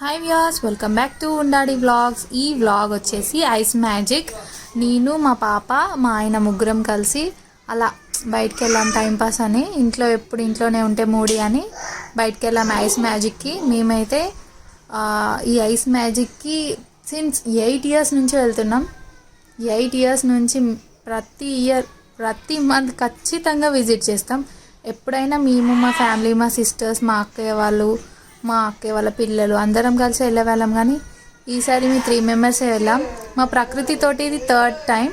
Hi Vyas welcome back to Undadi vlogs ఈ vlog వచ్చేసి ice magic నేను మా పాప మా ఆయన ముగ్గురం కలిసి అలా బయటికి వెళ్ళాం టైంపాస్ అని. ఇంట్లో ఎప్పుడు ఇంట్లోనే ఉంటే మూడి అని బయటికి వెళ్ళాం ఐస్ మ్యాజిక్కి మేమైతే ఈ ఐస్ మ్యాజిక్కి సిన్స్ ఎయిట్ ఇయర్స్ నుంచి వెళ్తున్నాం. ఎయిట్ ఇయర్స్ నుంచి ప్రతి ఇయర్ ప్రతి మంత్ ఖచ్చితంగా విజిట్ చేస్తాం. ఎప్పుడైనా మేము మా ఫ్యామిలీ మా సిస్టర్స్ మా అక్కయ్య వాళ్ళు మా అక్కే వాళ్ళ పిల్లలు అందరం కలిసి వెళ్ళేవాళ్ళం. కానీ ఈసారి మీ త్రీ మెంబర్సే వెళ్ళాం. మా ప్రకృతితోటి ఇది థర్డ్ టైం.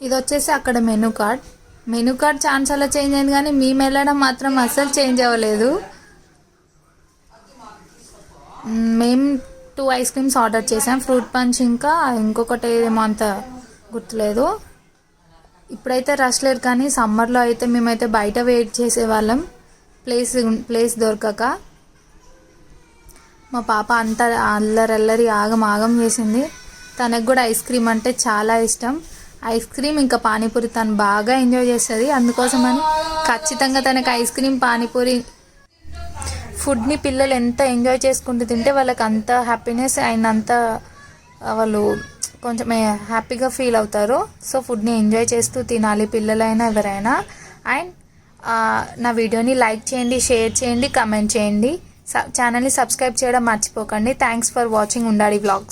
ఇది వచ్చేసి అక్కడ menu card. Menu card chance అలా చేంజ్ అయింది కానీ మేము వెళ్ళడం మాత్రం అస్సలు చేంజ్ అవ్వలేదు. మేము టూ ఐస్ క్రీమ్స్ ఆర్డర్ చేసాం. ఫ్రూట్ పంచ్ ఇంకా ఇంకొకటి ఏమో అంత గుర్తులేదు. ఇప్పుడైతే రష్ లేదు కానీ సమ్మర్లో అయితే మేమైతే బయట వెయిట్ చేసేవాళ్ళం. ప్లేస్ ప్లేస్ దొరకక. మా పాప అంతా అల్లరల్లరి ఆగం ఆగం చేసింది తనకు కూడా ఐస్ క్రీమ్ అంటే చాలా ఇష్టం. ఐస్ క్రీమ్ ఇంకా పానీపూరి తను బాగా ఎంజాయ్ చేస్తుంది. అందుకోసమని ఖచ్చితంగా తనకి ఐస్ క్రీమ్ పానీపూరి ఫుడ్ని పిల్లలు ఎంత ఎంజాయ్ చేసుకుంటూ తింటే వాళ్ళకి అంత హ్యాపీనెస్ అండ్ అంత వాళ్ళు కొంచెం హ్యాపీగా ఫీల్ అవుతారు. సో ఫుడ్ని ఎంజాయ్ చేస్తూ తినాలి పిల్లలైనా ఎవరైనా. అండ్ నా వీడియోని లైక్ చేయండి షేర్ చేయండి కమెంట్ చేయండి. ఛానల్ని సబ్స్క్రైబ్ చేయడం మర్చిపోకండి. థ్యాంక్స్ ఫర్ వాచింగ్ ఉండాలి బ్లాగ్స్